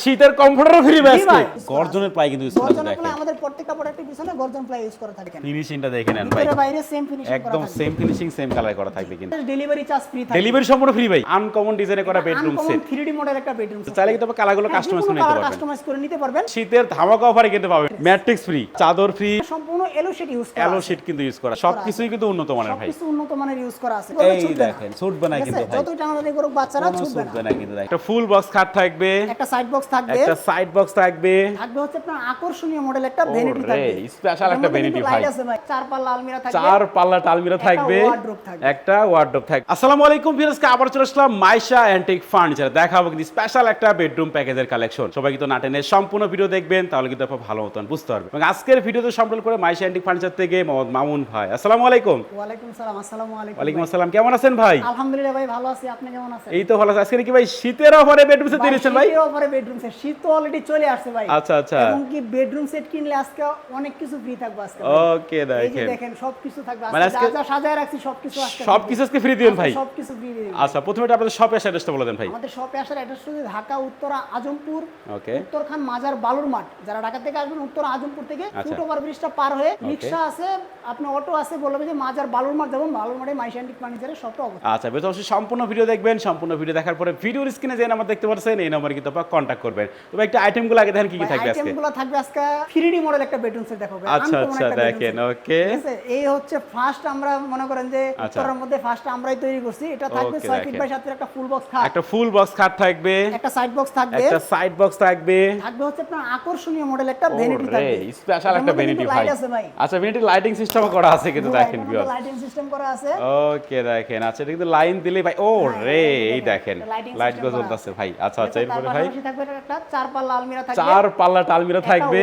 শীতের কমফোর্টারও ফ্রি ভাই। গর্জনের প্লাই কিন্তু ইউজ করা দেখেন আমাদের প্রত্যেকটা প্রোডাক্টের পিছনে গর্জন প্লাই ইউজ করা থাকে ফিনিশিংটা দেখে নেন ভাই। বাইরে সেম ফিনিশিং একদম সেম ফিনিশিং সেম কালার করা থাকবে কিন্তু। ডেলিভারি চার্জ ফ্রি থাকে। ডেলিভারি সম্পূর্ণ ফ্রি ভাই। আনকমন ডিজাইনে করা বেডরুম সেট 3D মডেল একটা বেডরুম সেট চাইলে কিন্তু কালারগুলো কাস্টমাইজ করে নিতে পারবেন। কাস্টমাইজ করে নিতে পারবেন। শীতের ধামাকা অফারে কিন্তু পাবেন। ম্যাট্রিক্স ফ্রি চাদর ফ্রি সম্পূর্ণ এলো শিট ইউজ করা আছে। শিট কিন্তু ইউজ করা। সবকিছুই কিন্তু উন্নত মানের ভাই। সবকিছু উন্নত মানের ইউজ করা আছে। এই দেখেন ছুটবে না ঠিক কিন্তু? ভাই। যতই টানাটানি করুক বাচ্চারা ছুটবে না কিন্তু একটা ফুল বক্স খাট থাকবে। একটা সাইড বক্স থাকবে। একটা সাইড বক্স থাকবে। থাকবে হচ্ছে আপনার আকর্ষণীয় মডেল একটা ভ্যানিটি থাকবে। special একটা কিন্তু ভাই। চার পাল্লা আলমিরা থাকবে। চার পাল্লা একটা থাকবে। একটা ওয়ার্ডরোব থাকবে। আসসালামু আলাইকুম ফিরোজকে আবার চলে আসলাম মাইশা অ্যান্টিক ফার্নিচার দেখাবো কিন্তু স্পেশাল একটা বেডরুম প্যাকেজের কালেকশন সবাই কিন্তু নাটেনের সম্পূর্ণ ভিডিও দেখবেন তাহলে কিন্তু আপনার ভালো মতন বুঝতে পারবেন। এবং আজকের ভিডিওতে সম্পূর্ণ করে মাইশা অ্যান্টিক ফার্নিচার থেকে মোহাম্মদ মামুন ভাই। আসসালামু আলাইকুম। ওয়ালাইকুম সালাম আসসালামু আলাইকুম ওয়ালাইকুম আসসালাম কেমন আছেন ভাই? আলহামদুলিল্লাহ ভাই ভালো আছি। আপনি কেমন আছেন? এই তো ভালো আছে। আজকে কি ভাই শীতের অফারে বেডরুম সেট দিয়েছেন ভাই? অফারে বেডরুম সেট শীত তো অলরেডি চলে আসছে ভাই। আচ্ছা আচ্ছা। এবং কি বেডরুম সেট কিনলে আজকে অনেক কিছু ফ্রি থাকবে আজকে ভাই। ওকে দেখেন। দেখেন সবকিছু থাকবে। মানে আজকে যা সাজায় রাখছি সবকিছু আজকে সবকিছু আজকে ফ্রি দিবেন ভাই। সবকিছু ফ্রি দিয়ে দিবো। আচ্ছা প্রথমে আপনাদের শপের অ্যাড্রেসটা বলে দেন ভাই। আমাদের শপে আসার অ্যাড্রেস হচ্ছে ঢাকা উত্তরা আজমপুর ওকে উত্তরখান মাজার বালুর মাঠ। যারা ঢাকা থেকে আসবেন উত্তর আজমপুর থেকে আচ্ছা। ফুট ওভার ব্রিজটা পার হয়ে রিক্সা আছে আপনার অটো আছে বলবে যে মাজার বালুর মাঠ যাবেন বালুর মাঠে মাইশান্টিক ফার্নিচারের শপটা অবস্থা। আচ্ছা বেশ সম্পূর্ণ ভিডিও দেখবেন। সম্পূর্ণ ভিডিও দেখার পরে ভিডিওর স্ক্রিনে যে নাম্বার দেখতে পাচ্ছেন এই নাম্বারে কিন্তু আপনারা কন্ট্যাক্ট করবেন। তবে একটা আইটেমগুলো আগে দেখেন কি কি থাকবে আজকে। আইটেমগুলো থাকবে আজকে 3D মডেল একটা বেডরুম সেট দেখাবো। আচ্ছা, আচ্ছা, দেখেন, আছে? এই হচ্ছে ফার্স্ট আমরা মনে করেন যে আচ্ছা। উত্তরের মধ্যে ফার্স্ট আমরাই তৈরি করছি। এটা থাকবে Okay, 6 ফিট বাই 7 একটা ফুল বক্স খাট। একটা ফুল বক্স খাট থাকবে। একটা সাইড বক্স থাকবে। একটা সাইড বক্স থাকবে। থাকবে হচ্ছে আপনার আকর্ষণীয় মডেল একটা ভ্যানিটি থাকবে। স্পেশাল একটা ভ্যানিটি ভাই। আচ্ছা ভ্যানিটি লাইটিং সিস্টেম করা আছে কিন্তু দেখেন ভিউয়ার্স লাইটিং সিস্টেম করা আছে। ওকে দেখেন। আচ্ছা এটা কিন্তু লাইন দিলে ভাই ও রে এই দেখেন। লাইট system গো করা ভাই। আচ্ছা আচ্ছা এরপরে ভাই? একটা চার পাল্লা আলমিরা থাকবে। চার পাল্লা টালমিরা থাকবে।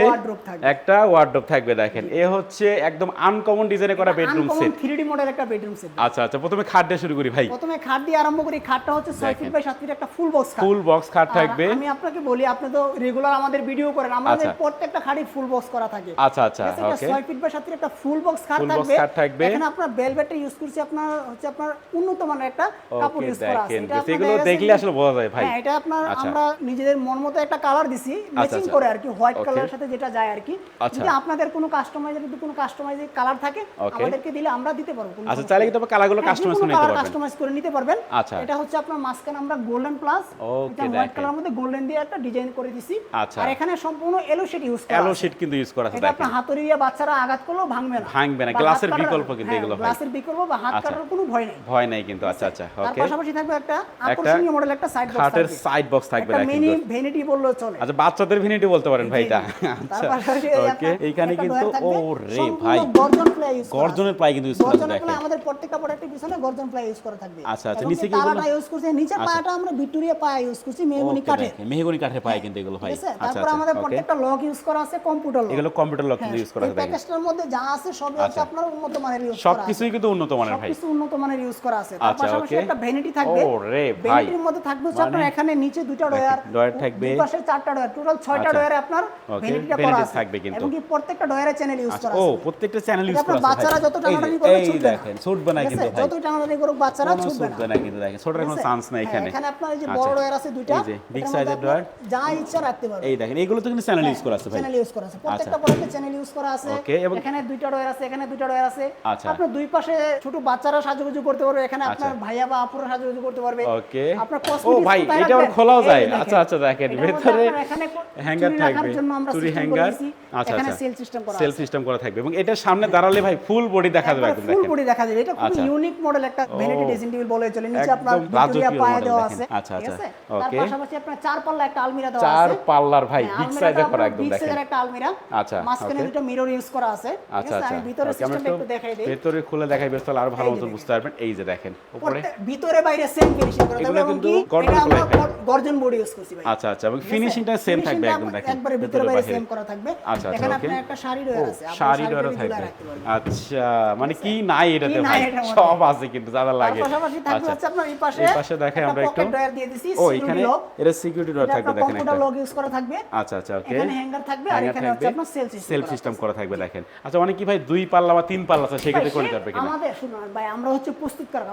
একটা ওয়ার্ডরোব থাকবে দেখেন। এ হচ্ছে একদম আনকমন ডিজাইনে করা বেডরুম সেট 3D মডেল একটা বেডরুম সেট আচ্ছা আচ্ছা প্রথমে খাট দিয়ে শুরু করি ভাই। প্রথমে খাট দিয়ে আরম্ভ করি খাটটা হচ্ছে 6 ফিট বাই 7 ফিট একটা ফুল বক্স খাট। ফুল বক্স খাট থাকবে। আমি আপনাকে বলি আপনি তো রেগুলার আমাদের ভিডিও করেন আমাদের আচ্ছা। প্রত্যেকটা খাটই ফুল বক্স করা থাকে। আচ্ছা আচ্ছা ঠিক আছে, এটা ওকে 6 ফিট বাই 7 ফিট একটা ফুল বক্স খাট থাকবে। থাকবে। এখানে আপনার ভেলভেটটা ইউজ করছি আপনার হচ্ছে আপনার উন্নত মানের একটা কাপড় ইউজ করা আছে। দেখেন এটা আপনার সেগুলো দেখলে আসলে বোঝা যায় ভাই। হ্যাঁ এটা আপনার আচ্ছা। আমরা নিজেদের মন মতো একটা কালার দিছি ম্যাচিং আচ্ছা। করে আর কি হোয়াইট কালারের সাথে যেটা যায় আর কি আচ্ছা। যদি আপনাদের কোনো কাস্টমাইজের যদি কোনো কাস্টমাইজের কালার থাকে আমাদেরকে দিলে আমরা দিতে পারব আচ্ছা চাইলে। কিন্তু কালারগুলো কাস্টমাইজ করে নিতে পারবেন কাস্টমাইজ করে নিতে পারবেন আচ্ছা। এটা হচ্ছে আপনার আমরা গোল্ডেন প্লাস এটা হোয়াইট। কালার মধ্যে গোল্ডেন দিয়ে একটা ডিজাইন করে দিছি আচ্ছা। আর এখানে সম্পূর্ণ এলো শেড ইউজ করা। শিট কিন্তু ইউজ করা আছে এটা আপনার হাতুড়ি দিয়ে বাচ্চারা আঘাত করলেও ভাঙবে না ভাঙবে না, গ্লাসের বিকল্প কিন্তু হ্যাঁ, এগুলো গ্লাসের বিকল্প বা হাত আচ্ছা। কাটার কোনো ভয় নেই ভয় নাই কিন্তু আচ্ছা আচ্ছা ওকে পাশাপাশি থাকবে একটা আকর্ষণীয় মডেল একটা সাইড বক্স থাকবে সাইড বক্স থাকবে একটা মিনি। ভ্যানিটি বললেও চলে। আচ্ছা বাচ্চাদের ভিনিটি বলতে পারেন ভাই এটা আচ্ছা ওকে এইখানে কিন্তু ও রে ভাই গর্জন প্লাই ইউজ গর্জনের প্লাই কিন্তু ইউজ করা প্লাই আমাদের প্রত্যেকটা প্রোডাক্টের পিছনে গর্জন প্লাই ইউজ করা থাকবে। আচ্ছা, আচ্ছা, নিচে কি ইউজ করছি নিচে পায়াটা আমরা ভিক্টোরিয়া পায়া ইউজ করছি মেহগনি দেখেন মেহগনি কাঠের পায় কিন্তু এগুলো ভাই। আচ্ছা তারপর আমাদের আচ্ছা প্রত্যেকটা লক ইউজ করা আছে কম্পিউটার লক এগুলো কম্পিউটার লক কিন্তু ইউজ করা এই আছে প্যাকেজটার মধ্যে যা আছে সবই হচ্ছে আচ্ছা। আপনার উন্নত মানের ইউজ করা সবকিছুই কিন্তু উন্নত মানের ভাই। সবকিছু উন্নত মানের ইউজ করা আছে। তার আচ্ছা, পাশাপাশি একটা ভ্যানিটি থাকবে। ও রে ভাই। ভ্যানিটির মধ্যে থাকবে আপনার মানে- এখানে নিচে দুইটা ডয়ার ডয়ার থাকবে। দুই পাশে চারটা ডয়ার টোটাল ছয়টা আচ্ছা। ডয়ারে আপনার ভ্যানিটিটা করা আছে। থাকবে কিন্তু। এবং কি প্রত্যেকটা ডয়ারে চ্যানেল ইউজ আচ্ছা করা ও আছে প্রত্যেকটা চ্যানেল ইউজ করা আছে বাচ্চারা যত টানাটানি করবে ছুটবে দেখেন ছুটবে না কিন্তু ভাই। যতই টানাটানি করুক বাচ্চারা ছুটবে না। কিন্তু দেখেন ছোটর কোনো চান্স নাই হ্যাঁ, এখানে। এখানে আপনার এই যে আচ্ছা। বড় ডয়ার আছে দুইটা এই যে মধ্যে এর ডয়ার। যা ইচ্ছা রাখতে পারবে। এই দেখেন এগুলো তো কিন্তু চ্যানেল ইউজ করা আছে ভাই। চ্যানেল ইউজ করা আছে। প্রত্যেকটা প্রোডাক্টে চ্যানেল ইউজ করা আছে। এখানে দুইটা ডয়ার আছে এখানে দুইটা ডয়ার আছে। আচ্ছা। আপনার দুই পাশে ছোট বাচ্চারা সাজুগুজু করতে পারবে এখানে আপনার আচ্ছা। ভাইয়া বা আপুরা সাজুগুজু করতে পারবে। ওকে আপনার ও ভাই এটা আবার খোলাও যায় আচ্ছা আচ্ছা দেখেন। এটার ভেতরে হ্যাঙ্গার থাকবে। চুরি হ্যাঙ্গার আচ্ছা এখানে আচ্ছা। সেল সিস্টেম করা সেল সিস্টেম করা থাকবে। এবং এটার সামনে দাঁড়ালে ভাই ফুল বডি দেখা যাবে একদম ফুল বডি দেখা যাবে। এটা খুব আচ্ছা। ইউনিক মডেল একটা ভ্যানিটি ড্রেসিং টেবিল বলে চলে। নিচে আপনার ভিক্টোরিয়া পায়া দেওয়া আছে আচ্ছা, আচ্ছা। আছে? তার. পাশাপাশি আপনার চার পাল্লা একটা আলমিরা দেওয়া চার পাল্লার ভাই হ্যাঁ, বিগ সাইজে করা একদম দেখেন। size-এর একটা আলমিরা। আচ্ছা, মাঝখানে দুটো মিরর ইউজ করা আছে আচ্ছা আচ্ছা। আমি ভিতরে সিস্টেমটা একটু দেখাই দিই। ভেতরে খুলে দেখাই বেশ তাহলে আরও ভালো দেখেন। বুঝতে পারবেন। এই যে দেখেন উপরে। ভিতরে বাইরে সেম ফিনিশিং করা। এবং কি? এটা আমরা গর্জন বডি ইউজ করছি ভাই। আচ্ছা আচ্ছা এবং ফিনিশিংটা সেম থাকবে একদম দেখেন একবারে ভিতরে বাইরে সেম করা থাকবে। আচ্ছা, আচ্ছা, এখানে আপনার একটা শাড়ি ডয়ার আছে শাড়ি থাকবে। আচ্ছা মানে কি নাই এটাতে ভাই? সব আছে কিন্তু তার লাগে। পাশাপাশি থাকবে আচ্ছা হচ্ছে আপনার এই পাশে এই পাশে আমরা একটু। দিয়ে দিছি, ও এখানে এটা সিকিউরিটি থাকবে দেখেন একটা। লগ ইউজ করা থাকবে। আচ্ছা আচ্ছা ওকে। এখানে হ্যাঙ্গার থাকবে আর এখানে হচ্ছে আপনার সেল সিস্টেম সেলফ সিস্টেম করা থাকবে দেখেন। আচ্ছা অনেক কি ভাই দুই পাল্লা বা তিন পাল্লা আছে সেক্ষেত্রে করে যাবে কিনা? আমাদের শুনুন ভাই আমরা হচ্ছে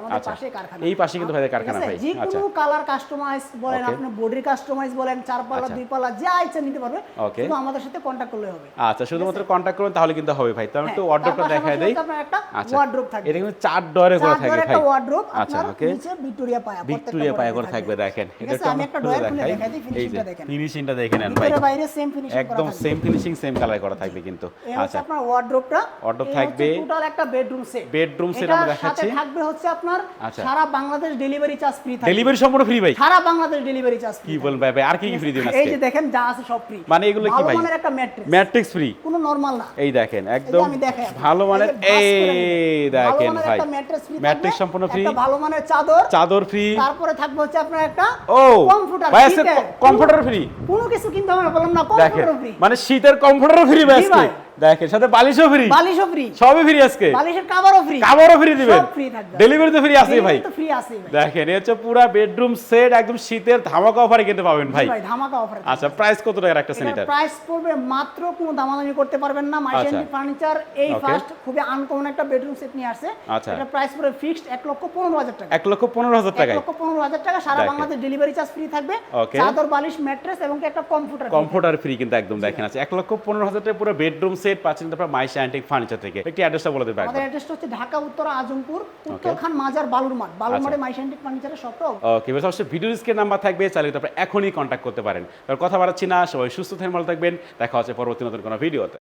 আমাদের আচ্ছা। পাশে কারখানা। এই পাশে কিন্তু ভাইদের কারখানা? ভাই। যে আচ্ছা। কোনো কালার কাস্টমাইজ বলেন Okay. আপনি বডির কাস্টমাইজ বলেন চার পাল্লা আচ্ছা। দুই পাল্লা যা ইচ্ছা নিতে পারবে। শুধু আমাদের সাথে কন্ট্যাক্ট করলে হবে। আচ্ছা শুধুমাত্র কন্ট্যাক্ট করুন তাহলে কিন্তু হবে ভাই। তো আমি একটু হ্যাঁ, ওয়ার্ড্রপটা তার দেই। একটা আচ্ছা। থাকবে। এটা কিন্তু চার ডয়ারে করা চার থাকে ডোরের ভাই। একটা ওয়ার্ড্রোব আচ্ছা ওকে নিচে ভিক্টোরিয়া পায়া ভিক্টোরিয়া পায়া করে থাকবে দেখেন। এটা আমি একটা ডয়ার খুলে দেখাই। দিই ফিনিশিংটা দেখেন। ফিনিশিংটা দেখে নেন ভাই। বাইরে সেম ফিনিশিং একদম সেম ফিনিশিং সেম কালার করা থাকবে কিন্তু। আচ্ছা। আপনার ওয়ার্ড্রোবটা Wardrobe থাকবে। টোটাল একটা বেডরুম সেট Bedroom set আমরা দেখাচ্ছি। থাকবে হচ্ছে আপনার আচ্ছা। সারা বাংলাদেশ ডেলিভারি চার্জ ফ্রি থাকবে। ডেলিভারি সম্পূর্ণ ফ্রি ভাই। সারা বাংলাদেশ ডেলিভারি চার্জ কি বলেন ভাই ভাই আর কি কি ফ্রি দিবেন এই যে দেখেন যা আছে সব ফ্রি মানে এগুলো কি ভাই? মানের একটা ম্যাট্রেস ম্যাট্রিক্স ফ্রি কোনো নরমাল না। এই দেখেন একদম। ভালো মানের এই দেখেন। ভালো ভাই। ম্যাট্রিক্স সম্পূর্ণ ফ্রি একটা ভালো মানের চাদর। চাদর ফ্রি তারপরে থাকবে হচ্ছে আপনার একটা ও কমফোর্টার ভাই কমফোর্টার ফ্রি কোনো কিছু কিনতে হবে বললাম না কমফোর্টার ফ্রি মানে শীতের কমফোর্টারও ফ্রি ভাই। দেখেন সাথে বালিশও ফ্রি বালিশও ফ্রি সবই ফ্রি আজকে। বালিশের কাভারও ফ্রি কাভারও ফ্রি দিবেন। সব free থাকবে। ডেলিভারি তো ফ্রি আছে ভাই। তো ফ্রি আছে দেখেন এই হচ্ছে পুরো বেডরুম সেট একদম শীতের ধামাকা অফারে কিনতে পাবেন ভাই। ভাই ধামাকা অফার আচ্ছা প্রাইস কত টাকা এটার এটার প্রাইস পড়বে মাত্র কোনো দামাদামি করতে পারবেন না। আচ্ছা। ফার্নিচার এই ফার্স্ট খুবই আনকমন একটা বেডরুম সেট নিয়ে আসছে। আচ্ছা। এটা প্রাইস পড়বে ফিক্সড এক লক্ষ পনেরো হাজার টাকা। এক লক্ষ পনেরো হাজার এক টাকায়। লক্ষ পনেরো হাজার টাকা সারা। বাংলাদেশ ডেলিভারি চার্জ ফ্রি থাকবে. চাদর বালিশ ম্যাট্রেস এবং একটা কম্পিউটার কমফোর্টার ফ্রি কিন্তু একদম দেখেন আছে। এক লক্ষ পনেরো হাজার টাকা পুরো বেডরুম সেট পাচ্ছেন তারপর মাইশা অ্যান্টিক ফার্নিচার থেকে। একটি অ্যাড্রেসটা বলে দেবেন আমাদের অ্যাড্রেসটা হচ্ছে ঢাকা উত্তর আজমপুর উত্তরখান মাজার বালুরমাঠ বালুরমাটে মাই মাইশান্টিক ফার্নিচারের শপটা ওকে বেশ অবশ্যই ভিডিও স্ক্রিন নাম্বার থাকবে চাইলে তারপর এখনই কন্ট্যাক্ট করতে পারেন। তার কথা বাড়াচ্ছি না সবাই সুস্থ থাকেন ভালো থাকবেন। দেখা হচ্ছে পরবর্তী নতুন কোনো ভিডিওতে